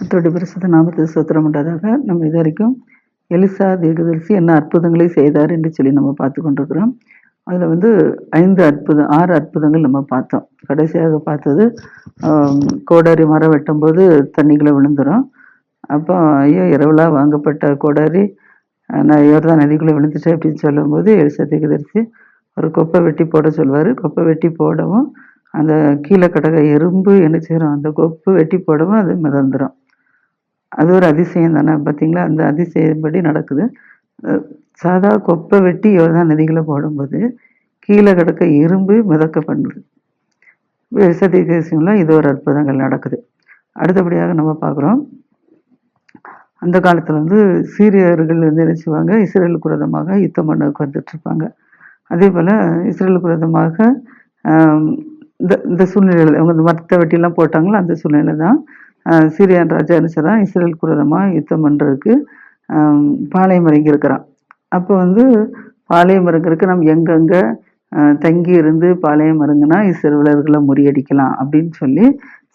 கர்த்தருடைய பரிசுத்த நாமத்தை ஸ்தோத்திரம் உண்டாதாக. நம்ம இது வரைக்கும் எலிசா தீர்க்கதரிசி என்ன அற்புதங்களை செய்தார் என்று சொல்லி நம்ம பார்த்து கொண்டிருக்கிறோம். அதில் வந்து ஐந்து அற்புதம் ஆறு அற்புதங்கள் நம்ம பார்த்தோம். கடைசியாக பார்த்தது கோடாரி மரம் வெட்டும்போது தண்ணிக்குள்ளே விழுந்துடும் அப்போ ஐயோ இரவலாக வாங்கப்பட்ட கோடாரி நான் நான் தான் நதிக்குள்ளே விழுந்துட்டேன் அப்படின்னு சொல்லும்போது எலிசா தீர்க்கதரிசி ஒரு கொப்பை வெட்டி போட சொல்வார். கொப்பை வெட்டி போடவும் அந்த கீழே கடக எறும்பு என்ன செய்கிறோம் அந்த கொப்பு வெட்டி போடவும் அது மிதந்துடும் அது ஒரு அதிசயம் தானே? பார்த்தீங்களா? அந்த அதிசயப்படி நடக்குது. சாதா கொப்பை வெட்டி யோர்தான் நதிகளை போடும்போது கீழே கிடக்க இரும்பு மிதக்க பண்ணுது விசதிகசியம்லாம் இது ஒரு அற்புதங்கள் நடக்குது. அடுத்தபடியாக நம்ம பார்க்குறோம். அந்த காலத்தில் வந்து சீரியர்கள் வந்து நினைச்சுவாங்க இஸ்ரேலுக்கு விரதமாக யுத்தம் பண்ணக்கு வந்துட்டுருப்பாங்க. அதே போல் இஸ்ரேலுக்கு விரதமாக இந்த இந்த சூழ்நிலையில் அவங்க இந்த மரத்தை வெட்டிலாம் போட்டாங்களோ? அந்த சூழ்நிலை தான் சீரியான் ராஜா என்ன இஸ்ரேல் குரதமாக யுத்தம் பண்ணுறதுக்கு பாளையம் இறங்கியிருக்கிறான் அப்போ வந்து பாளையம் இறங்குறதுக்கு நம்ம எங்கெங்கே தங்கி இருந்து பாளையம் இறங்குனா இஸ்ரேலர்களை முறியடிக்கலாம் அப்படின்னு சொல்லி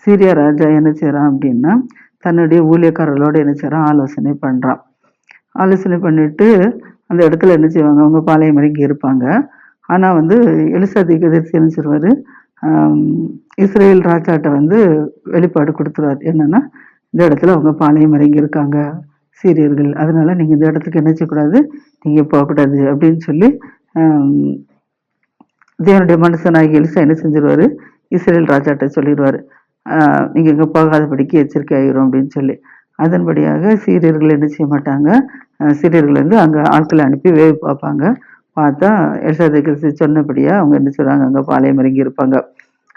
சீரியா ராஜா என்ன செய்கிறான் அப்படின்னா தன்னுடைய ஊழியக்காரர்களோடு என்ன செய்கிறான் ஆலோசனை பண்ணுறான் ஆலோசனை பண்ணிட்டு அந்த இடத்துல என்ன செய்வாங்க? அவங்க பாளையம் இறங்கி இருப்பாங்க ஆனால் வந்து எலிசா தீர்க்கதரிசி என்ன செய்வார்? இஸ்ரேல் ராஜாட்ட வந்து வெளிப்பாடு கொடுத்துருவார் என்னன்னா இந்த இடத்துல அவங்க பாளையம் இறங்கி இருக்காங்க சீரியர்கள். அதனால நீங்கள் இந்த இடத்துக்கு என்ன செய்யக்கூடாது? நீங்கள் போகக்கூடாது அப்படின்னு சொல்லி தேவனுடைய மனுஷனாகி எலிசா என்ன செஞ்சிருவாரு? இஸ்ரேல் ராஜாட்ட சொல்லிடுவார் நீங்கள் இங்கே போகாதபடிக்கு எச்சரிக்கை ஆகிரும் அப்படின்னு சொல்லி. அதன்படியாக சீரியர்கள் என்ன செய்ய மாட்டாங்க? சீரியர்கள் வந்து அங்கே ஆட்களை அனுப்பி வேவு பார்ப்பாங்க. பார்த்தா எல்சாதைக்கு சொன்னபடியாக அவங்க என்ன சொல்கிறாங்க அங்கே பாளையம் இறங்கி இருப்பாங்க.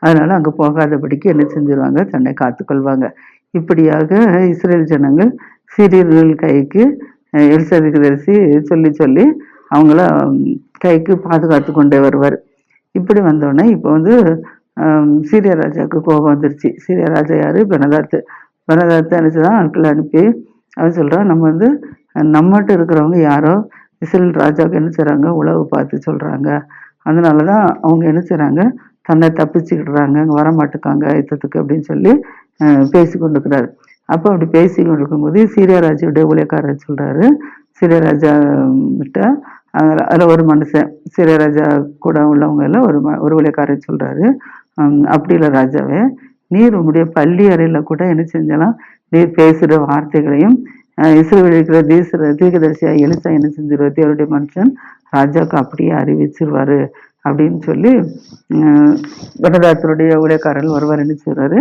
அதனால் அங்கே போகாதபடிக்கு என்ன செஞ்சிருவாங்க? தன்னை காத்துக்கொள்வாங்க. இப்படியாக இஸ்ரேல் ஜனங்கள் சீரியர்கள் கைக்கு எலிசாதைக்கு தரிசி சொல்லி சொல்லி அவங்கள கைக்கு பாதுகாத்து கொண்டே வருவார். இப்படி வந்தோடனே இப்போ வந்து சீரிய ராஜாவுக்கு கோபம் வந்துருச்சு. சீரிய ராஜா யார்? பெனதாத்து பெனதாத்து அனுப்பிச்சுதான் ஆட்களை அனுப்பி அவன் சொல்கிறான் நம்ம வந்து நம்மகிட்ட இருக்கிறவங்க யாரோ இஸ்ரேல் ராஜாவுக்கு என்ன செய்றாங்க? உழவு பார்த்து சொல்றாங்க. அதனால தான் அவங்க என்ன செய்றாங்க? தன்னை தப்பிச்சுக்கிடுறாங்க. வர மாட்டுக்காங்க யுத்தத்துக்கு அப்படின்னு சொல்லி அஹ், பேசி அப்போ அப்படி பேசி கொண்டிருக்கும்போது சீரியா ராஜாவுடைய ஊழியக்காரர் சொல்றாரு. சீரியா ராஜா கிட்ட அதில் ஒரு மனுஷன் சீரியா ராஜா கூட உள்ளவங்க எல்லாம் ஒரு ம- ஒரு ஊழியக்காரர் சொல்றாரு. அப்படி இல்லை ராஜாவே நீர் உங்களுடைய பள்ளி அறையில் கூட என்ன செஞ்சலாம் நீர் பேசுகிற வார்த்தைகளையும் இஸ்ரேல் இருக்கிற தீசர தீர்க்கதரிசியா எலிசா என்ன செஞ்சிருவார் தேவருடைய மனுஷன் ராஜாவுக்கு அப்படியே அறிவிச்சிருவாரு அப்படின்னு சொல்லி படதாத்தருடைய ஊழியக்காரர்கள் வருவார் என்ன செய்வாரு?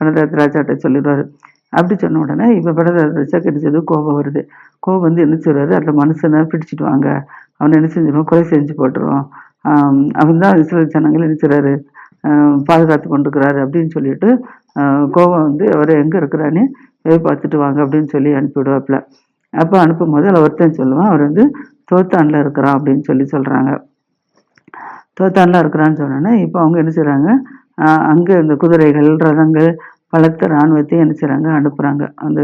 பரதாத் ராஜாட்ட சொல்லிடுவாரு. அப்படி சொன்ன உடனே இப்போ பரதாத் ராஜா கிடைச்சது கோபம் வருது. கோபம் வந்து என்ன செய்வாரு? அந்த மனுஷனை பிடிச்சிட்டு வாங்க. அவனை என்ன செஞ்சிருவோம்? கொலை செஞ்சு போட்டுருவோம். அவன் தான் இஸ்ரேல் ஜனங்கள் நினைச்சுறாரு பாதுகாத்து கொண்டுக்கிறாரு அப்படின்னு சொல்லிட்டு கோவம் கோபம் வந்து அவர் எங்கே இருக்கிறான்னு போய் பார்த்துட்டு வாங்க அப்படின்னு சொல்லி அனுப்பிவிடுவாப்புல. அப்போ அனுப்பும் போது அதில் ஒருத்தன் சொல்லுவான் அவர் வந்து தோத்தானில் இருக்கிறான் அப்படின்னு சொல்லி சொல்கிறாங்க தோத்தானில் இருக்கிறான்னு சொன்னோன்னே இப்போ அவங்க என்ன செய்கிறாங்க அங்கே இந்த குதிரைகள் ரதங்கள் பலத்த இராணுவத்தையும் என்ன செய்கிறாங்க அனுப்புகிறாங்க அந்த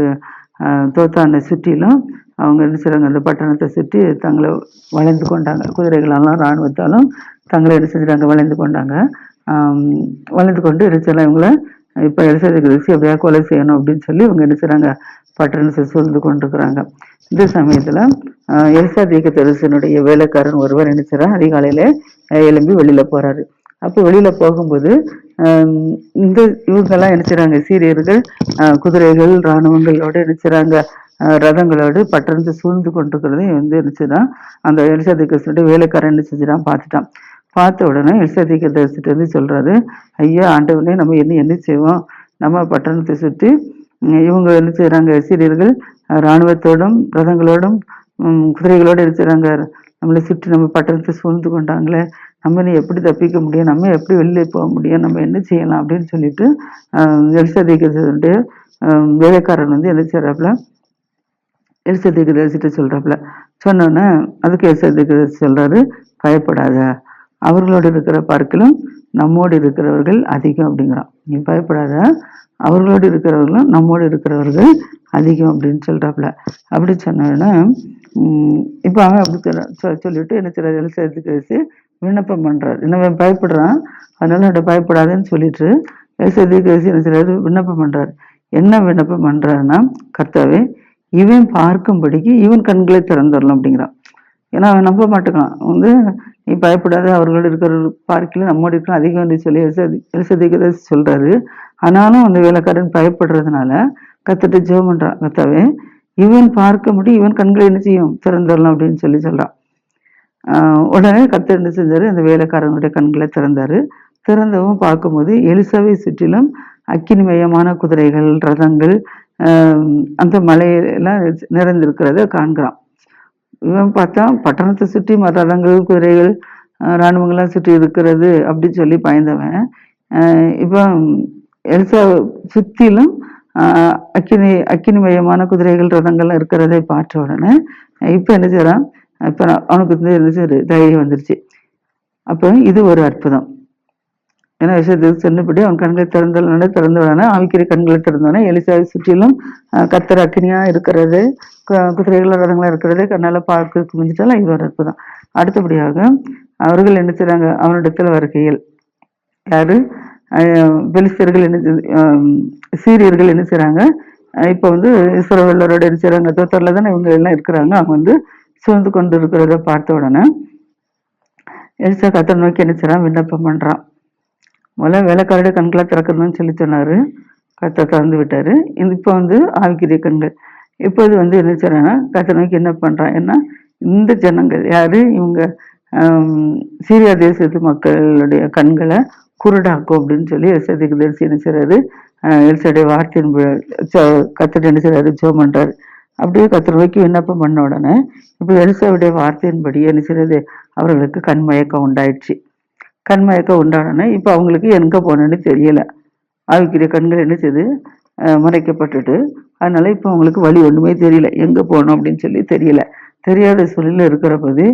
தோத்தானை சுற்றிலும் அவங்க என்ன செய்கிறாங்க அந்த பட்டணத்தை சுற்றி தங்களை வளைந்து கொண்டாங்க. குதிரைகளெல்லாம் இராணுவத்தாலும் தங்களை என்ன செஞ்சுட்டாங்க? வளைந்து கொண்டாங்க. வளைந்து கொண்டு எரிச்சலாம் இவங்கள இப்போ எரிசலுக்கு ரிசி எப்படியா கொலை செய்யணும் அப்படின்னு சொல்லி இவங்க என்ன செய்றாங்க? பட்டணத்தை சூழ்ந்து கொண்டிருக்கிறாங்க. இந்த சமயத்துல ஆஹ் எலிசா தீக்க தெரிசனுடைய வேலைக்காரன் ஒருவர் என்ன அதிகாலையில் அதிகாலையில வெளியில் போகிறாரு வெளியில போறாரு. அப்போ வெளியில போகும்போது இந்த இவங்கெல்லாம் என்ன சீரியர்கள் ஆஹ் குதிரைகள் இராணுவங்களோடு என்ன ரதங்களோடு பட்டணத்தை சூழ்ந்து கொண்டிருக்கிறதையும் வந்து என்ன அந்த எலிசா தீக்கதரிசனுடைய வேலைக்காரன் என்ன செஞ்சுறான் பார்த்துட்டான். பார்த்த உடனே எலிசா தரிசிட்டு வந்து சொல்கிறாரு ஐயா ஆண்டவனே நம்ம என்ன என்ன செய்வோம்? நம்ம பட்டணத்தை சுற்றி இவங்க என்ன செய்கிறாங்க சீரியர்கள் இராணுவத்தோடும் ரதங்களோடும் குதிரைகளோடு என்ன நம்மளை சுற்றி நம்ம பட்டணத்தை சூழ்ந்து கொண்டாங்களே நம்ம நீ எப்படி தப்பிக்க முடியும்? நம்ம எப்படி வெளியே போக முடியும்? நம்ம என்ன செய்யலாம் அப்படின்னு சொல்லிட்டு எலிசா வேலைக்காரன் வந்து என்ன செய்கிறாப்புல எலிசா தீர்க்கதரிசிட்ட சொல்கிறாப்புல சொன்னோன்னே அதுக்கு எலிசா சொல்கிறாரு பயப்படாத. அவர்களோடு இருக்கிற பார்க்கலும் நம்மோடு இருக்கிறவர்கள் அதிகம் அப்படிங்கிறான். நீ பயப்படாத. அவர்களோடு இருக்கிறவர்களும் நம்மோடு இருக்கிறவர்கள் அதிகம் அப்படின்னு சொல்றாப்புல. அப்படி சொன்னோன்னே இப்போ அவன் அப்படி சொ- சொல்லிட்டு என்ன சில எலிசா பேசி விண்ணப்பம் பண்றாரு. இன்னும் பயப்படுறான்? அதனால என்ன பயப்படாதுன்னு சொல்லிட்டு எலிசா தீர்க்கதரிசி என்ன சிலர் விண்ணப்பம் பண்றாரு. என்ன விண்ணப்பம் பண்றாருன்னா கர்த்தாவே இவன் பார்க்கும்படிக்கு இவன் கண்களை திறந்துடலாம் அப்படிங்கிறான். ஏன்னா அவன் நம்ப மாட்டேங்கான் வந்து நீ பயப்படாத அவர்கள் இருக்கிற பார்க்கல நம்மோடு இருக்கிற அதிகம் என்று சொல்லி எலிசதிக்கிறத சொல்றாரு. ஆனாலும் அந்த வேலைக்காரன் பயப்படுறதுனால கத்துட்டு ஜெபம் பண்றான். கத்தாவே இவன் பார்க்க முடியும் இவன் கண்களை என்ன செய்யும்? திறந்துடலாம் அப்படின்னு சொல்லி சொல்றான். உடனே கத்து என்ன செஞ்சார்? அந்த வேலைக்காரனுடைய கண்களை திறந்தாரு. திறந்தவும் பார்க்கும்போது எலிசாவை சுற்றிலும் அக்கினிமயமான குதிரைகள் ரதங்கள் அந்த மலையெல்லாம் நிறைந்திருக்கிறத காண்கிறான். இவன் பார்த்தா பட்டணத்தை சுற்றி மத ரதங்கள் குதிரைகள் இராணுவங்கள்லாம் சுற்றி இருக்கிறது அப்படின்னு சொல்லி பயந்தவன். இப்போ எல்சா சுற்றிலும் அக்கினி அக்கினிமயமான குதிரைகள் ரதங்கள்லாம் இருக்கிறதை பார்த்த உடனே இப்போ என்ன செய்கிறான் இப்போ அவனுக்கு வந்து என்ன செய்யுது தைரியம் வந்துருச்சு. அப்போ இது ஒரு அற்புதம். ஏன்னா விஷயத்துக்கு சொன்னபடி அவன் கண்களை திறந்தவன திறந்த உடனே ஆவிக்கிற கண்களை திறந்தவனே எலிசாவை சுற்றிலும் கத்தர் அக்கினியா இருக்கிறது கு- குதிரைகள் ரதங்களா இருக்கிறது கண்ணால பார்க்க முடிஞ்சிட்டாலும் இது ஒரு அற்புதம். அடுத்தபடியாக அவர்கள் என்ன செய்றாங்க? அவனிடத்தில் வருகையில். யாரு? பெலிஸ்தர்கள் என்ன சீரியர்கள் என்ன செய்கிறாங்க இப்போ இப்ப வந்து இஸ்ரவேலரோட என்ன செய்கிறாங்க தோத்தர்ல தானே இவங்க எல்லாம் இருக்கிறாங்க. அவங்க வந்து சூழ்ந்து கொண்டு இருக்கிறத பார்த்த உடனே எலிசா கத்தர் நோக்கி என்ன செய்கிறான் விண்ணப்பம் பண்றான். முதல்ல வேலைக்காரோட கண்களை திறக்கணும்னு சொல்லி சொன்னாரு. கத்தை திறந்து விட்டாரு. இது இப்போ வந்து ஆவிக்குரிய கண்கள். இப்போது வந்து என்ன செய்றாங்கன்னா கத்த நோக்கி என்ன பண்றான்? ஏன்னா இந்த ஜனங்கள் யாரு? இவங்க சீரியா தேசத்து மக்களுடைய கண்களை குருடாக்கும் அப்படின்னு சொல்லி எல்சதுக்கு தரிசி என்ன செய்றாரு? எல்சடைய வார்த்தையின் கத்தர் என்ன செய்றாரு? ஜோ பண்றாரு. அப்படியே கத்திர நோக்கி விண்ணப்பம் பண்ண உடனே இப்போ எலிசாவுடைய வார்த்தையின்படி என்ன செய்கிறது அவர்களுக்கு கண்மயக்கம் உண்டாயிடுச்சு. கண்மயக்கம் உண்டானோடனே இப்போ அவங்களுக்கு எங்க போகணுன்னு தெரியலை. ஆவிக்குரிய கண்கள் என்ன செய்யுது மறைக்கப்பட்டுட்டு அதனால் இப்போ அவங்களுக்கு வழி ஒன்றுமே தெரியல. எங்கே போகணும் அப்படின்னு சொல்லி தெரியல. தெரியாத சூழலில் இருக்கிற போது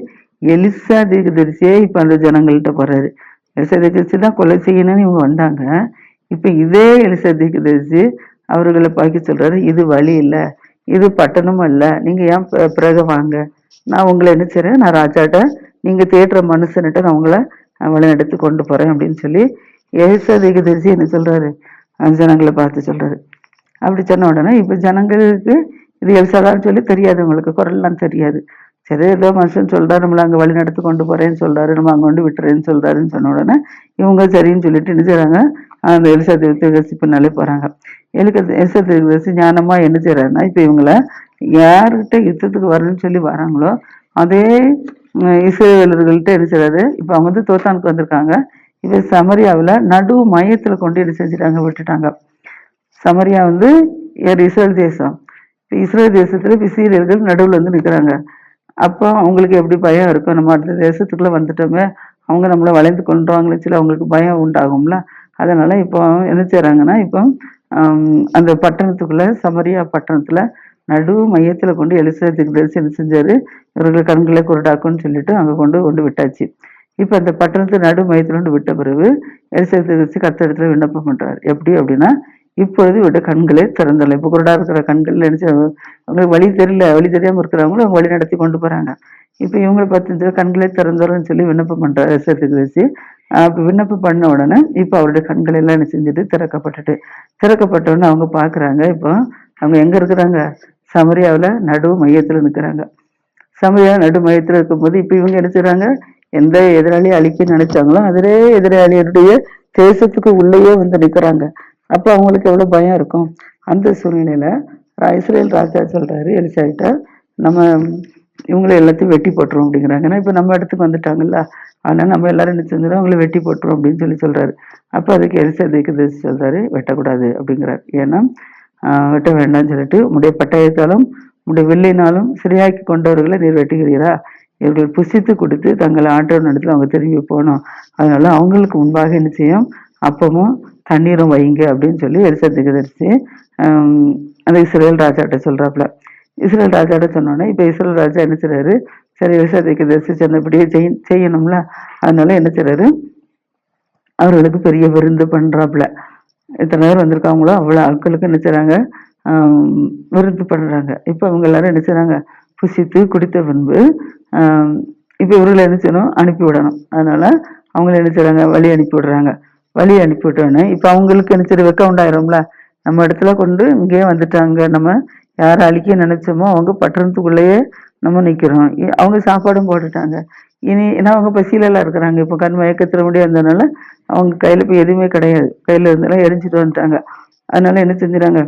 எலிசா தீர்க்கதரிசியே இப்போ அந்த ஜனங்கள்கிட்ட போகிறாரு எலிசா தீர்க்கதரிசி தான் கொலை செய்யணும்னு இவங்க வந்தாங்க. இப்போ இதே எலிசா தீர்க்கதரிசி அவர்களை பார்க்க சொல்கிறாரு இது வழி இல்லை. இது பட்டணமும் அல்ல நீங்கள் ஏன் பிறகு வாங்க? நான் உங்களை என்ன செய்கிறேன் நான் ராஜாட்ட நீங்கள் தேடுற மனுஷன்கிட்ட நான் உங்களை வழிநடத்தி கொண்டு போறேன் அப்படின்னு சொல்லி எலிசா தீர்க்கதரிசி என்ன சொல்றாரு? அந்த ஜனங்களை பார்த்து சொல்றாரு. அப்படி சொன்ன உடனே இப்ப ஜனங்களுக்கு இது எழுசாதான்னு சொல்லி தெரியாது உங்களுக்கு. குரல்லாம் தெரியாது. சரி ஏதோ மனுஷன் சொல்றாரு நம்மளை அங்கே வழி நடத்தி கொண்டு போறேன்னு சொல்றாரு நம்ம அங்கே கொண்டு விட்டுறேன்னு சொல்றாருன்னு சொன்ன உடனே இவங்க சரின்னு சொல்லிட்டு என்ன செய்கிறாங்க அந்த எலிசா தீர்க்கதரிசி பின்னாலே போறாங்க. எலிக்க எலிசா தீர்க்கதரிசி ஞானமா என்ன செய்யறாருன்னா இப்ப இவங்கள யார்கிட்ட யுத்தத்துக்கு வரணும்னு சொல்லி வராங்களோ அதே உம், என்ன செய்றாரு இப்போ அவங்க வந்து தோத்தானுக்கு வந்திருக்காங்க. இப்ப சமரியாவில் நடு மையத்தில் கொண்டு என்ன செஞ்சுட்டாங்க? விட்டுட்டாங்க. சமரியா வந்து இஸ்ரேல் தேசம். இப்போ இஸ்ரேல் தேசத்தில் இப்போ சீரியர்கள் நடுவில் வந்து நிற்கிறாங்க அப்போ அவங்களுக்கு எப்படி பயம் இருக்கும்? நம்ம அடுத்த தேசத்துக்குள்ளே வந்துட்டோமே அவங்க நம்மளை வளைந்து கொண்டுருவாங்களே சொல்லி அவங்களுக்கு பயம் உண்டாகும்ல. அதனால் இப்போ என்ன செய்கிறாங்கன்னா இப்போ அந்த பட்டணத்துக்குள்ளே சமரியா பட்டணத்தில் நடு மையத்தில் கொண்டு எலிசபெத்துக்கு தரிசி என்ன செஞ்சார்? இவர்கள் கண்களை குருடாக்குன்னு சொல்லிட்டு அங்கே கொண்டு கொண்டு விட்டாச்சு. இப்போ அந்த பட்டணத்து நடு மையத்தில் கொண்டு விட்ட பிறகு எலிசபெத்து தரிசி கத்த விண்ணப்பம் பண்ணுறார் எப்படி அப்படின்னா இப்பொழுது விட கண்களே திறந்தல. இப்போ குருடா இருக்கிற கண்கள் நினைச்சு அவங்களுக்கு வழி தெரியல வழி தெரியாமல் இருக்கிறவங்களும் அவங்க வழி நடத்தி கொண்டு போகிறாங்க இப்போ இவங்களை பார்த்து கண்களே திறந்தோம்னு சொல்லி விண்ணப்பம் பண்ணுறாரு எலிசபெத்துக்கு தரிசி. அப்போ விண்ணப்பம் பண்ண உடனே இப்போ அவருடைய கண்கள் எல்லாம் என்ன செஞ்சுட்டு திறக்கப்பட்டுட்டு. திறக்கப்பட்ட உடனே அவங்க பார்க்குறாங்க இப்போ அவங்க எங்க இருக்கிறாங்க? சமரியாவில் நடு மையத்தில் நிற்கிறாங்க சமரியா நடு மையத்தில் இருக்கும்போது இப்போ இவங்க என்ன எந்த எதிராளியை அழிக்க நினைச்சாங்களோ அதிலே எதிராளியனுடைய தேசத்துக்கு உள்ளேயே வந்து நிற்கிறாங்க அப்போ அவங்களுக்கு எவ்வளோ பயம் இருக்கும்? அந்த சூழ்நிலையில் இஸ்ரேல் ராஜா சொல்கிறாரு எலிசாகிட்ட நம்ம இவங்களை எல்லாத்தையும் வெட்டி போட்டுரும் அப்படிங்கிறாங்க. ஏன்னா இப்போ நம்ம இடத்துக்கு வந்துட்டாங்கல்ல. ஆனால் நம்ம எல்லாரும் என்ன செஞ்சிடும் அவங்கள வெட்டி போட்டுரும் அப்படின்னு சொல்லி சொல்கிறாரு அப்போ அதுக்கு எலிசா சொல்கிறாரு வெட்டக்கூடாது அப்படிங்கிறார். ஏன்னா வெட்ட வேண்டாம்னு சொல்லிட்டு உடைய பட்டயத்தாலும் உடைய வில்லினாலும் சிறையாக்கி கொண்டவர்களை நீர் வெட்டுகிறீரா? இவர்கள் புசித்து கொடுத்து தங்களை ஆண்டவர் நடத்துல அவங்க திரும்பி போகணும். அதனால அவங்களுக்கு முன்பாக என்ன செய்யும்? அப்பமும் தண்ணீரும் வைங்க அப்படின்னு சொல்லி எரிசத்துக்கு தீர்க்கதரிசி அந்த இஸ்ரேல் ராஜாட்ட சொல்றாப்புல. இஸ்ரேல் ராஜாட்ட சொன்னோன்னே இப்போ இஸ்ரேல் ராஜா என்ன செய்றாரு? சரி விவசாயத்துக்கு தரிசி சொன்னபடியே செய் செய்யணும்ல. அதனால என்ன செய்றாரு? அவர்களுக்கு பெரிய விருந்து பண்றாப்புல. எத்தனை பேர் வந்திருக்காங்களோ அவ்வளோ ஆட்களுக்கு என்ன செய்கிறாங்க விருந்து பண்ணுறாங்க இப்போ அவங்க எல்லாரும் என்ன செய்கிறாங்க புசித்து குடித்த பின்பு இப்போ இவர்களை என்ன செய்யணும் அனுப்பி விடணும். அதனால அவங்கள என்ன செய்கிறாங்க வழி அனுப்பி விடுறாங்க. வழி அனுப்பி விட்டோன்னே இப்போ அவங்களுக்கு என்ன செய்ய வெக்கம் உண்டாயிரும்ல. நம்ம இடத்துல கொண்டு இங்கேயே வந்துட்டாங்க. நம்ம யாரை அழிக்க நினைச்சோமோ அவங்க பட்டணத்துக்குள்ளேயே நம்ம நிற்கிறோம் அவங்க சாப்பாடும் போட்டுட்டாங்க. இனி ஏன்னா அவங்க பசியிலலாம் இருக்கிறாங்க. இப்போ கண் மயக்கத்துல முடிய வந்ததுனால அவங்க கையில் இப்போ எதுவுமே கிடையாது. கையில் இருந்தெல்லாம் எரிஞ்சிட்டு வந்துட்டாங்க. அதனால என்ன செஞ்சுறாங்க?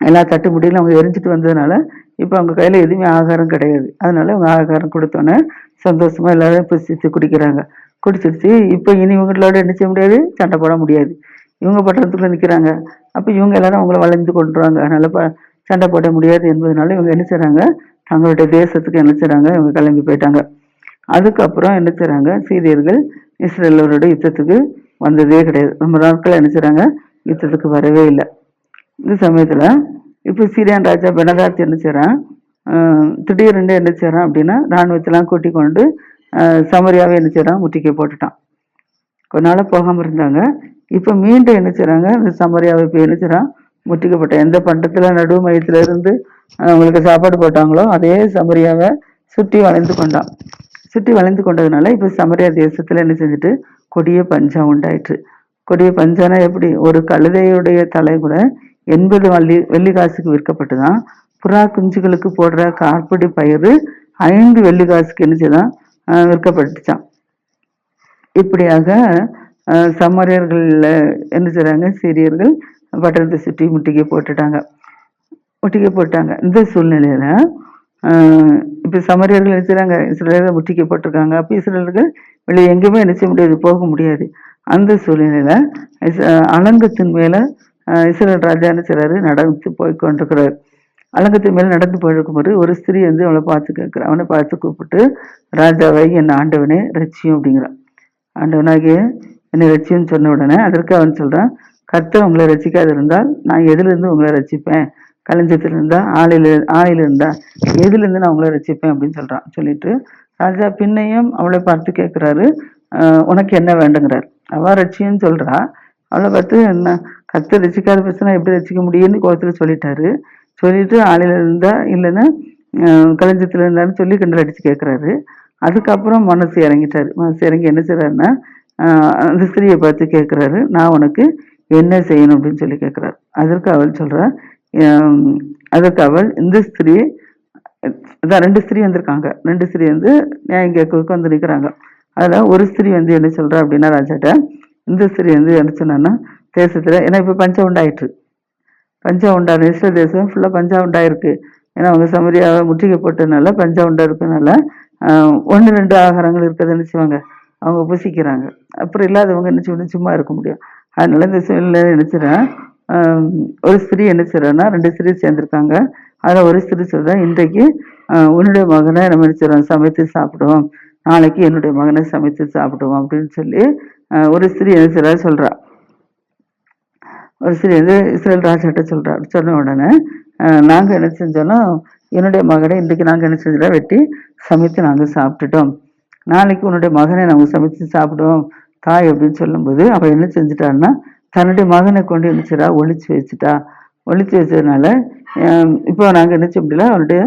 எல்லா தட்டு முடியல அவங்க எரிஞ்சிட்டு வந்ததுனால இப்போ அவங்க கையில் எதுவுமே ஆகாரம் கிடையாது. அதனால அவங்க ஆகாரம் கொடுத்தோன்னே சந்தோஷமா எல்லாரும் புசித்து குடிக்கிறாங்க. குடிச்சிருச்சு. இப்போ இனி இவங்களோட என்ன செய்ய முடியாது? சண்டை போட முடியாது. இவங்க பட்டணத்துக்குள்ள நிற்கிறாங்க அப்போ இவங்க எல்லாரும் அவங்கள வளைந்து கொண்டுருவாங்க அதனால ப- சண்டை போட முடியாது என்பதனால இவங்க என்ன செய்கிறாங்க தங்களுடைய தேசத்துக்கு என்ன செய்கிறாங்க இவங்க கிளம்பி போயிட்டாங்க. அதுக்கப்புறம் என்ன செய்கிறாங்க சீரியர்கள் இஸ்ரேலரோட யுத்தத்துக்கு வந்ததே கிடையாது. ரொம்ப நாட்கள் என்ன செய்கிறாங்க யுத்தத்துக்கு வரவே இல்லை. இந்த சமயத்தில் இப்போ சீரியான் ராஜா பெனதாத் என்ன செய்கிறான் ஆஹ் திடீர்னு என்ன செய்கிறான் அப்படின்னா ராணுவத்தெல்லாம் கூட்டி கொண்டு சமரியாவை என்ன செய்கிறான் முட்டிக்க போட்டுட்டான். கொஞ்ச நாளாக போகாமல் இருந்தாங்க. இப்போ மீண்டும் என்ன செய்கிறாங்க இந்த சமரியாவை இப்போ என்ன செய்கிறான் முற்றுகை எந்த பண்டத்தில் நடுவு மையத்தில் இருந்து அவங்களுக்கு சாப்பாடு போட்டாங்களோ அதே சமரியாவை சுற்றி வளைந்து கொண்டான். சுற்றி வளைந்து கொண்டதுனால இப்போ சமரியா தேசத்தில் என்ன செஞ்சுட்டு கொடிய பஞ்சம் உண்டாயிற்று. கொடிய பஞ்சம்னா எப்படி? ஒரு கழுதையுடைய தலை கூட எண்பது வள்ளி வெள்ளிக்காசுக்கு விற்கப்பட்டு விற்கப்பட்டுதான். புறா குஞ்சுகளுக்கு போடுற கார்படி பயிறு ஐந்து வெள்ளிக்காசுக்கு என்ன செய்தான் விற்கப்பட்டுச்சான் இப்படியாக சமரியர்களில் என்ன செய்கிறாங்க சீரியர்கள் பட்டணத்தை சுற்றி முட்டிக்க போட்டுட்டாங்க. முட்டிக்க போட்டாங்க. இந்த சூழ்நிலையில் இப்போ சமரியர்கள் நினைச்சாங்க செய்றாங்க? இஸ்ரேலர்கள் அப்போ போட்டிருக்காங்க இஸ்ரேலர்கள் வெளியே எங்கேயுமே நினைச்ச முடியாது போக முடியாது. அந்த சூழ்நிலையில் இஸ்- அலங்கத்தின் மேலே இஸ்ரேல் ராஜா என்ன நடந்து போய் கொண்டிருக்கிறார். அலங்கத்தின் மேலே நடந்து போயிருக்கும்போது ஒரு ஸ்திரீ வந்து அவளை பார்த்து கேட்குற அவனை பார்த்து கூப்பிட்டு ராஜாவை என் ஆண்டவனே ரட்சியும் அப்படிங்கிறான். ஆண்டவனாகிய என்னை ரட்சியும் சொன்ன உடனே அதற்கு அவன் சொல்கிறான் கர்த்தர் உங்களை ரசிக்காது இருந்தால் நான் எதிலிருந்து உங்களை ரசிப்பேன் களஞ்சியத்தில் இருந்தா ஆலையில ஆலையில இருந்தா எதுல இருந்து நான் உங்களை ரசிப்பேன் அப்படின்னு சொல்றான். சொல்லிட்டு ராஜா பின்னையும் அவளை பார்த்து கேட்கிறாரு உனக்கு என்ன வேண்டுங்கிறார். அவ ரட்சியும் சொல்றா. அவளை பார்த்து என்ன கத்து ரசிக்காத பேசினா எப்படி ரசிக்க முடியும்னு கோபத்துல சொல்லிட்டாரு. சொல்லிட்டு ஆலையில இருந்தா இல்லைன்னா களஞ்சியத்தில் இருந்தான்னு சொல்லி கிண்டல் அடிச்சு கேட்கிறாரு அதுக்கப்புறம் மனசு இறங்கிட்டாரு. மனசு இறங்கி என்ன செய்கிறாருன்னா அந்த ஸ்திரியை பார்த்து கேட்குறாரு நான் உனக்கு என்ன செய்யணும்? அப்படின்னு சொல்லி கேட்குறாரு அதற்கு அவள் சொல்றா அதற்கு அவள் இந்த ஸ்திரீ அதான் ரெண்டு ஸ்திரீ வந்திருக்காங்க. ரெண்டு ஸ்திரீ வந்து நியாயம் கேட்க வந்து நிற்கிறாங்க அதில் ஒரு ஸ்திரீ வந்து என்ன சொல்கிறா அப்படின்னா ராஜாட்ட இந்த ஸ்திரீ வந்து என்ன சொன்னான்னா தேசத்தில் ஏன்னா இப்போ பஞ்சம் உண்டாயிற்று. பஞ்சம் உண்டான இஸ்ரேல் தேசம் ஃபுல்லாக பஞ்சம் உண்டாயிருக்கு ஏன்னா அவங்க சமரியாவை முற்றுகை போட்டதுனால பஞ்சம் உண்டா இருக்கனால ஒன்று ரெண்டு ஆகாரங்கள் இருக்கிறத நினச்சிவாங்க அவங்க புசிக்கிறாங்க. அப்புறம் இல்லாதவங்க என்ன செய்யணும் சும்மா இருக்க முடியும். அதனால இந்த சூழ்நிலை நினச்சிடறேன் ஒரு ஸ்திரீ என்ன செய்கிறான்னா ரெண்டு ஸ்திரீ சேர்ந்துருக்காங்க. அதில் ஒரு ஸ்திரீ சொல்கிறேன் இன்றைக்கு உன்னுடைய மகனை நம்ம என்ன செய்கிறோம் சமைத்து சாப்பிடுவோம். நாளைக்கு என்னுடைய மகனை சமைத்து சாப்பிடுவோம் அப்படின்னு சொல்லி ஒரு ஸ்திரீ என்ன செய்கிறா சொல்கிறா ஒரு ஸ்திரீ வந்து இஸ்ரேல் ராஜாட்ட சொல்கிறா சொன்ன உடனே நாங்கள் என்ன செஞ்சோன்னா என்னுடைய மகனை இன்றைக்கு நாங்கள் என்ன செஞ்சோம் வெட்டி சமைத்து நாங்கள் சாப்பிட்டுட்டோம். நாளைக்கு உன்னுடைய மகனை நாங்கள் சமைத்து சாப்பிடுவோம் தாய் அப்படின்னு சொல்லும்போது அவள் என்ன செஞ்சுட்டான்னா தன்னுடைய மகனை கொண்டு நினைச்சிடா ஒழிச்சு வச்சுட்டா. ஒளிச்சு வச்சதுனால இப்போ நாங்கள் என்ன செய்ய முடியல அவனுடைய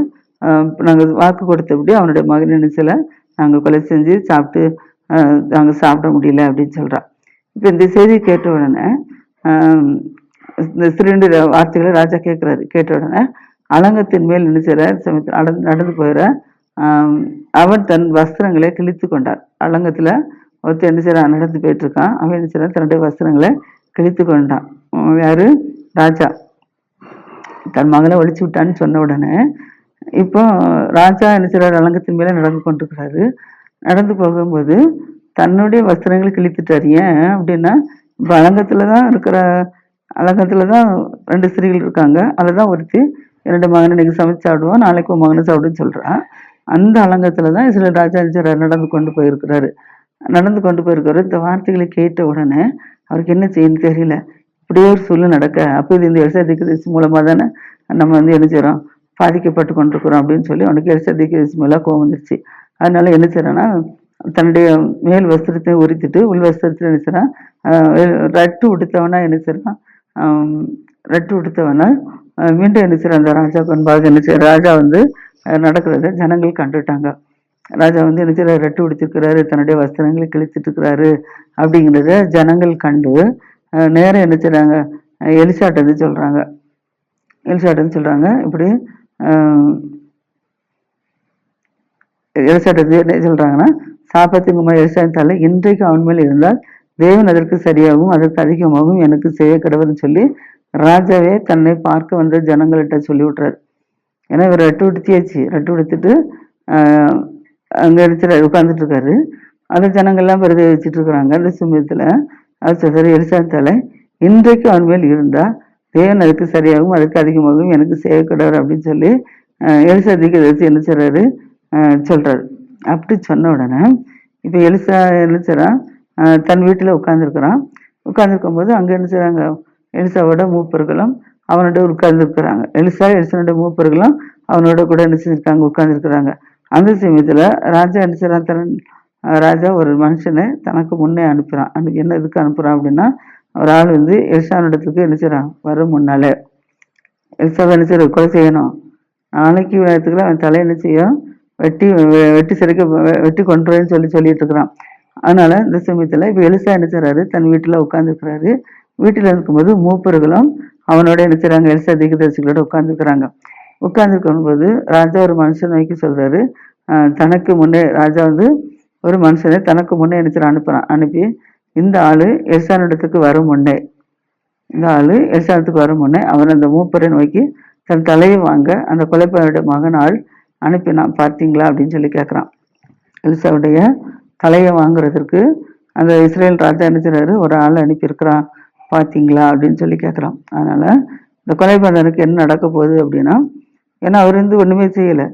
நாங்கள் வாக்கு கொடுத்தபடி அவனுடைய மகனை நினைச்சல நாங்கள் கொலை செஞ்சு சாப்பிட்டு நாங்கள் சாப்பிட முடியல அப்படின்னு சொல்கிறான் இப்போ இந்த செய்தி கேட்ட உடனே இந்த சிறுண்டு வார்த்தைகளை ராஜா கேட்குறாரு. கேட்ட உடனே அலங்கத்தின் மேல் நினைச்சிட சமயத்தில் நடந்து நடந்து போயிட அவன் தன் வஸ்திரங்களை கிழித்து கொண்டார் அலங்கத்தில் ஒருத்தர் என்ன செய்யறான் நடந்து போயிட்டு இருக்கான். அவன் என்ன செய்யறான் தன்னுடைய வஸ்திரங்களை கிழித்து கொண்டான் யாரு? ராஜா. தன் மகனை ஒழிச்சு விட்டான்னு சொன்ன உடனே இப்போ ராஜா என்ன அலங்கத்தின் மேல நடந்து கொண்டிருக்கிறாரு. நடந்து போகும்போது தன்னுடைய வஸ்திரங்களை கிழித்துட்டாரு. ஏன் அப்படின்னா இப்போ அலங்கத்துல தான் இருக்கிற அலங்கத்துல தான் ரெண்டு ஸ்திரீகள் இருக்காங்க. அதில் தான் ஒருத்தி என்னோட மகனை இன்னைக்கு சமைச்சு சாப்பிடுவோம் நாளைக்கு உன் மகனை சாப்பிடுன்னு சொல்கிறான் அந்த அலங்கத்துல தான் சில ராஜா நடந்து கொண்டு போயிருக்கிறாரு. நடந்து கொண்டு போயிருக்காரு இந்த வார்த்தைகளை கேட்ட உடனே அவருக்கு என்ன செய்யணும்னு தெரியல. இப்படியே ஒரு சூழ்நிலை நடக்க அப்போ இது இந்த எல்சதிக்கு மூலமாக தானே நம்ம வந்து என்ன செய்கிறோம் பாதிக்கப்பட்டு கொண்டிருக்கிறோம் அப்படின்னு சொல்லி அவனுக்கு எல்சதிக்கு மூலம் கோவம் வந்துருச்சு. அதனால என்ன செய்யறான்னா தன்னுடைய மேல் வஸ்திரத்தை உரித்துட்டு உள் வஸ்திரத்தில் என்ன செய்றான்? ரட்டு உடுத்தவனா என்ன செய்றான்? ரட்டு உடுத்தவனா மீண்டும் என்ன செய்கிறான் அந்த ராஜா பண்பாக என்ன செய்ய ராஜா வந்து நடக்கிறத ஜனங்கள் கண்டுட்டாங்க. ராஜா வந்து என்ன செய்யறாரு ரெட்டு உடுத்திருக்கிறாரு தன்னுடைய வஸ்திரங்களை கிழித்துட்டு இருக்கிறாரு அப்படிங்கிறத ஜனங்கள் கண்டு நேரம் என்ன செய்கிறாங்க அஹ் வந்து சொல்கிறாங்க எலிசாட்ட வந்து சொல்கிறாங்க இப்படி ஆஹ் வந்து என்ன சொல்கிறாங்கன்னா சாப்பத்தின் குமார் எலிசாத்தால இன்றைக்கு அவன் மேல் இருந்தால் தேவன் அதற்கு சரியாகவும் அதற்கு அதிகமாகவும் எனக்கு செய்ய கடவுள்னு சொல்லி ராஜாவே தன்னை பார்க்க வந்த ஜனங்கள்கிட்ட சொல்லி விட்றாரு ஏன்னா இவர் ரெட்டு விடுத்தியாச்சு ரெட்டு விடுத்துட்டு அங்கே இருக்கிற உட்காந்துட்டு இருக்காரு அந்த ஜனங்கள்லாம் பிரதி வச்சுட்டு இருக்கிறாங்க அந்த சமயத்தில் அவர் எலிசா தலை இன்றைக்கு அவன் மேல் இருந்தால் தேவன் அதுக்கு சரியாகவும் அதுக்கு அதிகமாகவும் எனக்கு செய்யக்கூடாது அப்படின்னு சொல்லி ஆஹ் எலிசா தீர்க்கதரிசி என்ன செய்கிறாரு சொல்கிறாரு அப்படி சொன்ன உடனே இப்போ எலிசா என்ன தன் வீட்டில் உட்காந்துருக்குறான் உட்காந்துருக்கும் போது அங்கே என்ன செய்கிறாங்க எலிசாவோட மூப்பர்களும் அவனோட உட்காந்துருக்குறாங்க எலிசா எலிசனோட மூப்பர்களும் அவனோட கூட என்ன செஞ்சுருக்காங்க? உட்காந்துருக்குறாங்க அந்த சமயத்தில் ராஜா என்ன செய்கிறான் தன் ராஜா ஒரு மனுஷனை தனக்கு முன்னே அனுப்புகிறான் அனு என்ன இதுக்கு அனுப்புகிறான் அப்படின்னா ஒரு ஆள் வந்து எல்சானிடத்துக்கு என்ன செய்கிறான் வரும் முன்னால். எல்சாவை என்ன செய்யறது கொலை செய்யணும். நாளைக்கு நேரத்துக்குள்ள அவன் தலை என்ன செய்யும்? வெட்டி வெட்டி சிறைக்க வெ- வெட்டி கொண்டுருவேன்னு சொல்லி சொல்லிட்டு இருக்கிறான். அதனால இந்த சமயத்தில் இப்போ எலிசா என்ன தன் வீட்டில் உட்காந்துருக்கிறாரு வீட்டில் இருக்கும்போது மூப்பர்களும் அவனோட என்ன செய்றாங்க? எலிசா தீக்கதரிசிகளோட உட்காந்துருக்குறாங்க உட்கார்ந்துருக்கும் போது ராஜா ஒரு மனுஷன் வைக்க சொல்கிறாரு தனக்கு முன்னே ராஜா வந்து ஒரு மனுஷனை தனக்கு முன்னே நினைச்சு அனுப்புகிறான் அனுப்பி இந்த ஆள் எலிசானிடத்துக்கு வரும் முன்னே இந்த ஆள் எலிசானத்துக்கு வரும் முன்னே அவன் அந்த மூப்பரை நோக்கி தன் தலையை வாங்க அந்த கொலைப்பனுடைய மகனால் அனுப்பினான் பார்த்தீங்களா? அப்படின்னு சொல்லி கேட்குறான் எலிசாவுடைய தலையை வாங்குறதற்கு அந்த இஸ்ரேல் ராஜா என்ன ஒரு ஆள் அனுப்பியிருக்கிறான் பார்த்தீங்களா? அப்படின்னு சொல்லி கேட்குறான் அதனால் இந்த கொலைபாதனுக்கு என்ன நடக்க போகுது அப்படின்னா ஏன்னா அவர் வந்து ஒன்றுமே செய்யலை.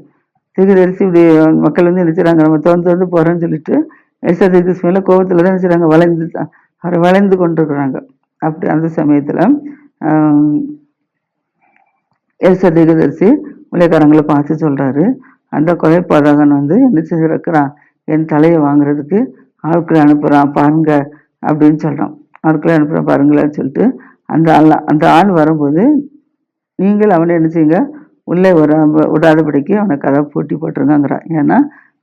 தீர்க்கதரிசி இப்படி மக்கள் வந்து என்ன நம்ம திறந்து வந்து போகிறோன்னு சொல்லிட்டு எலிசா தீர்க்கதரிசி மேல தான் என்ன செய்றாங்க வளைந்து அவர் வளைந்து கொண்டிருக்கிறாங்க. அப்படி அந்த சமயத்தில் ஆஹ் எலிசா தீர்க்கதரிசி ஊழியக்காரங்களை பார்த்து சொல்கிறாரு அந்த கொலைபாதகன் வந்து என்ன செஞ்சிருக்கிறான் என் தலையை வாங்குறதுக்கு ஆட்களை அனுப்புகிறான் பாருங்க அப்படின்னு சொல்கிறான் ஆட்களை அனுப்புகிறான் பாருங்களேன்னு சொல்லிட்டு அந்த ஆள் அந்த ஆள் வரும்போது நீங்கள் அவனை என்ன செய்யுங்க உள்ளே வர விடாதபடிக்கு அவனை கதை பூட்டி போட்டிருக்காங்கிறான் ஏன்னா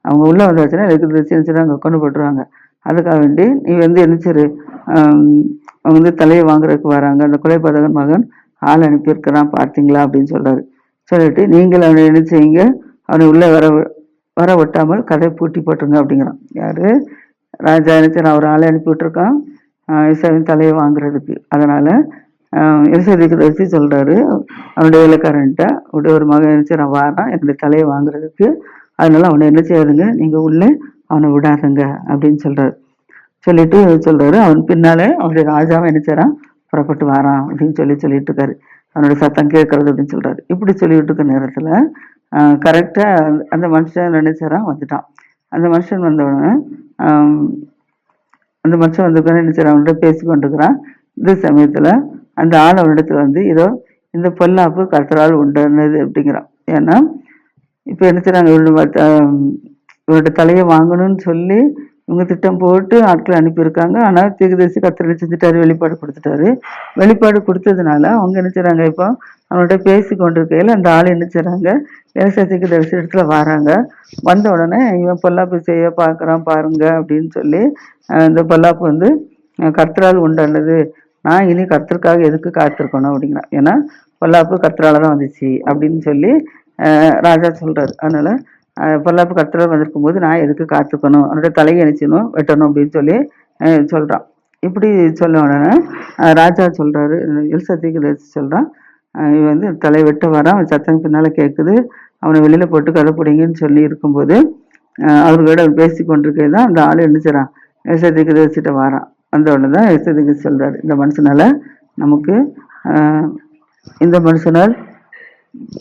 அவங்க உள்ளே வந்தாச்சுன்னா எனக்கு சின்ன சின்ன அங்கே கொண்டு போட்டுருவாங்க. அதுக்காக வேண்டி நீ வந்து என்ன அவங்க வந்து தலையை வாங்குறதுக்கு வராங்க. அந்த கொலைபாதகன் மகன் ஆள் அனுப்பியிருக்கிறான் பார்த்தீங்களா அப்படின்னு சொல்கிறாரு சொல்லிட்டு நீங்கள் அவனை என்ன செய்யுங்க அவனை உள்ளே வர வி- வர விட்டாமல் கதை பூட்டி போட்டுருங்க அப்படிங்கிறான். யார்? ராஜா என்ன செய்றான் ஒரு ஆளை அனுப்பி விட்டுருக்கான். ஆஹ் இசாவின் தலையை வாங்குறதுக்கு. அதனால் எலிசதிக்கு தரிசி சொல்கிறாரு அவனுடைய வேலைக்காரன்ட்ட உடைய ஒரு மகன் என்ன நான் வாரான். என்னுடைய தலையை வாங்குறதுக்கு. அதனால அவனை என்ன செய்யாதுங்க. நீங்கள் உள்ளே அவனை விடாதுங்க. அப்படின்னு சொல்கிறாரு சொல்லிட்டு சொல்கிறாரு அவன் பின்னாலே அவனுடைய ராஜாவை என்ன செய்கிறான் புறப்பட்டு வாரான் அப்படின்னு சொல்லி சொல்லிட்டு இருக்காரு. அவனுடைய சத்தம் கேட்கறது அப்படின்னு சொல்கிறாரு இப்படி சொல்லிட்டு இருக்க நேரத்தில் கரெக்டாக அந்த மனுஷன் நினைச்சாரான் வந்துட்டான். அந்த மனுஷன் வந்தவன அந்த மனுஷன் வந்து என்ன அவன்கிட்ட பேசி இருக்கிறான் இந்த சமயத்தில் அந்த ஆள் அவனிடத்துல வந்து இதோ இந்த பொல்லாப்பு கர்த்தரால் உண்டானது அப்படிங்கிறான். ஏன்னா இப்போ என்ன செய்றாங்க? இவரு இவரோட தலையை வாங்கணும்னு சொல்லி இவங்க திட்டம் போட்டு ஆட்களை அனுப்பியிருக்காங்க. ஆனால் தீர்க்கதரிசி கர்த்தர் செஞ்சுட்டாரு? வெளிப்பாடு கொடுத்துட்டாரு. வெளிப்பாடு கொடுத்ததுனால அவங்க என்ன செய்கிறாங்க இப்போ? அவனோட பேசி கொண்டிருக்கையில் அந்த ஆள் என்ன செய்றாங்க? ஏசத்துக்கு தரிசி இடத்துல வராங்க. வந்த உடனே இவன் பொல்லாப்பு செய்ய பார்க்குறான் பாருங்க அப்படின்னு சொல்லி அந்த இந்த பொல்லாப்பு வந்து கர்த்தரால் உண்டானது நான் இனி கர்த்தருக்காக எதுக்கு காத்திருக்கணும் அப்படிங்கிறான் ஏன்னா பொல்லாப்பு கர்த்தரால தான் வந்துச்சு அப்படின்னு சொல்லி ராஜா சொல்கிறாரு அதனால் பொல்லாப்பு கர்த்தரால் வந்திருக்கும் போது நான் எதுக்கு காத்துக்கணும்? அவனோட தலையை அணிச்சணும் வெட்டணும் அப்படின்னு சொல்லி சொல்கிறான் இப்படி சொல்ல உடனே ராஜா சொல்கிறாரு எல்சத்திக்கு சொல்கிறான் இவன் வந்து தலை வெட்ட வரான் அவன் சத்தம் பின்னால் கேட்குது அவனை வெளியில் போட்டு கதை பிடிங்கன்னு சொல்லி இருக்கும்போது அவர்களோட பேசி கொண்டிருக்கே தான் அந்த ஆள் என்ன செய்றான் எல்சத்திக்கு வச்சுட்டு வரான். அந்த உடனே தான் எல்சத்திக்கு சொல்கிறார் இந்த மனுஷனால் நமக்கு இந்த மனுஷனால்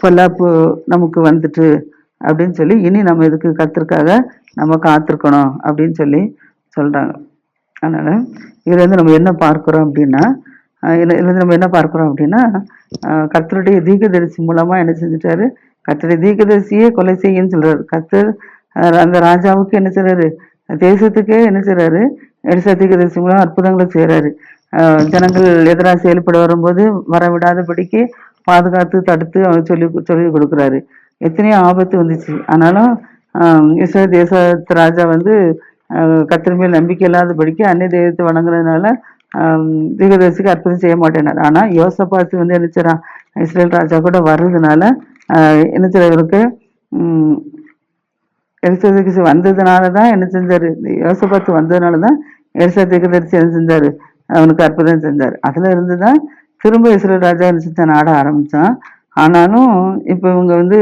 பொல்லாப்பு நமக்கு வந்துட்டு அப்படின்னு சொல்லி இனி நம்ம இதுக்கு கத்திற்காக நம்ம காத்திருக்கணும் அப்படின்னு சொல்லி சொல்கிறாங்க அதனால் இதுலேருந்து நம்ம என்ன பார்க்குறோம் அப்படின்னா ஆஹ் இதுல நம்ம என்ன பார்க்குறோம் அப்படின்னா கத்தருடைய கர்த்தருடைய தீர்க்கதரிசி மூலமாக என்ன செஞ்சுட்டாரு? கத்தருடைய தீர்க்கதரிசியே கொலை செய்யுன்னு சொல்கிறார் கத்தர் அந்த ராஜாவுக்கு என்ன செய்கிறாரு தேசத்துக்கே என்ன செய்கிறாரு எலிசா மூலம் அற்புதங்களை செய்கிறாரு ஜனங்கள் எதிராக செயல்பட வரும்போது வரவிடாதபடிக்கு பாதுகாத்து தடுத்து அவர் சொல்லி சொல்லி கொடுக்குறாரு. எத்தனையோ ஆபத்து வந்துச்சு. ஆனாலும் இஸ்ரோ இஸ்ரேல் தேசத்து ராஜா வந்து ஆஹ் மேல் நம்பிக்கை இல்லாதபடிக்கு அன்னை தெய்வத்தை வணங்குறதுனால தீர்க்கதரிசிக்கு அற்புதம் செய்ய மாட்டேனார். ஆனால் யோசபாத்து வந்து நினைச்சிடறான் இஸ்ரேல் ராஜா கூட வர்றதுனால ஆஹ் என்ன உம் எலிசபெத்துக்கு வந்ததுனால தான் என்ன செஞ்சார்? யோசபாத்து வந்ததுனால தான் எலிசா தரிசி என்ன செஞ்சார்? அவனுக்கு அற்புதம் செஞ்சார். அதில் இருந்து தான் திரும்ப இஸ்ரேல் ராஜா என்ன செஞ்சான் ஆட ஆரம்பித்தான் ஆனாலும் இப்போ இவங்க வந்து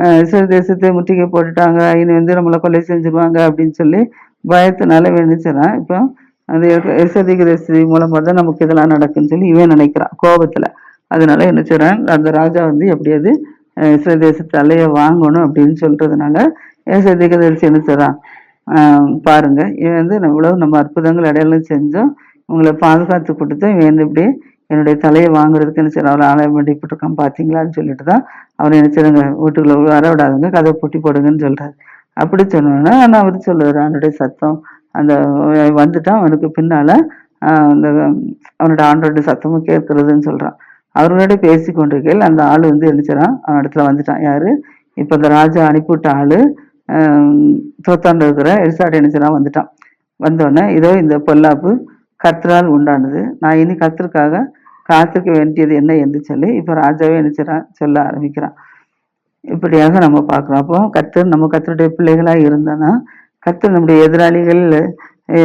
அஹ், இஸ்ரேல் தேசத்தை முற்றுகை போட்டுட்டாங்க. இனி வந்து நம்மளை கொலை செஞ்சுருவாங்க அப்படின்னு சொல்லி பயத்தினால வேணிச்சான் இப்போ அந்த எரிசதிக தேசத்தை மூலமாக தான் நமக்கு இதெல்லாம் நடக்குன்னு சொல்லி இவன் நினைக்கிறான் கோபத்தில். அதனால என்ன செய்கிறான் அந்த ராஜா வந்து எப்படியாவது அஹ், இஸ்ரேல் தலையை வாங்கணும் அப்படின்னு சொல்கிறதுனால ஏசு தேசம் என்ன பாருங்கள் பாருங்க. இவன் வந்து நம்ம இவ்வளவு நம்ம அற்புதங்கள் அடையாளம் செஞ்சோம். உங்களை பாதுகாத்து கொடுத்து இவன் இப்படி என்னுடைய தலையை வாங்குறதுக்கு என்ன செய்யறான்? அவளை ஆலயம் பண்ணி பார்த்தீங்களான்னு சொல்லிட்டு தான் அவரை என்ன வீட்டுக்குள்ளே வீட்டுக்குள்ள வர விடாதுங்க. கதை பூட்டி போடுங்கன்னு சொல்கிறார் அப்படி சொன்னோன்னா ஆனால் அவர் சொல்லுவார் அவனுடைய சத்தம் அந்த வந்துட்டான். அவனுக்கு பின்னால் அந்த அவனோட ஆண்டோட சத்தமும் கேட்கறதுன்னு சொல்கிறான் அவர்களோட பேசி கொண்டிருக்கையில் அந்த ஆள் வந்து எழுச்சிறான் அவன் இடத்துல வந்துட்டான். யார்? இப்போ இந்த ராஜா அனுப்பிவிட்ட ஆள் தோத்தாண்டு இருக்கிற எரிசாடு எழுச்சிறான் வந்துட்டான். வந்தோடனே இதோ இந்த பொல்லாப்பு கர்த்தரால் உண்டானது. நான் இனி கர்த்தருக்காக காத்திருக்க வேண்டியது என்ன என்று சொல்லி இப்போ ராஜாவே நினைச்சிடான் சொல்ல ஆரம்பிக்கிறான். இப்படியாக நம்ம பார்க்குறோம். அப்போ கர்த்தர் நம்ம கர்த்தருடைய பிள்ளைகளாக இருந்தோன்னா கர்த்தர் நம்முடைய எதிராளிகள்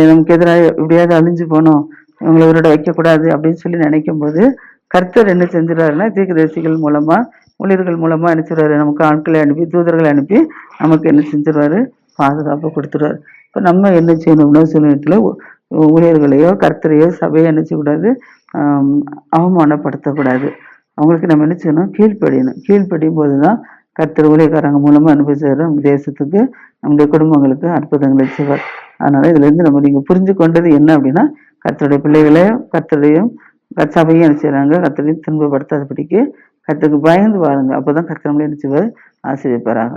நமக்கு எதிராக எப்படியாவது அழிஞ்சு போகணும் இவங்களை இவரோட வைக்கக்கூடாது அப்படின்னு சொல்லி நினைக்கும் போது கர்த்தர் என்ன செஞ்சிடறாருன்னா தீர்க்கதரிசிகள் மூலமாக ஊழியர்கள் மூலமாக என்ன நமக்கு ஆட்களை அனுப்பி தூதர்களை அனுப்பி நமக்கு என்ன செஞ்சிருவாரு பாதுகாப்பு கொடுத்துருவாரு இப்போ நம்ம என்ன செய்யணும்னா சூழ்நிலத்தில் ஊழியர்களையோ கர்த்தரையோ சபையோ என்ன செய்யக்கூடாது? அவமானப்படுத்தக்கூடாது. அவங்களுக்கு நம்ம என்ன செய்யணும்? கீழ்ப்படியணும். கீழ்ப்படியும் போது தான் கர்த்தர் ஊழியக்காரங்க மூலமாக அனுபவிச்சாரு நம்ம தேசத்துக்கு நம்முடைய குடும்பங்களுக்கு அற்புதங்களை செய்வார். அதனால் இதுலேருந்து நம்ம நீங்கள் புரிஞ்சு கொண்டது என்ன அப்படின்னா கர்த்தருடைய பிள்ளைகளையும் கர்த்தரையும் சபையும் என்ன செய்கிறாங்க கர்த்தரையும் துன்பப்படுத்தாதபடிக்கு கத்துக்கு பயந்து வாழுங்க. அப்போதான் கர்த்தர் நம்மளை என்ன ஆசிரியப்பாராக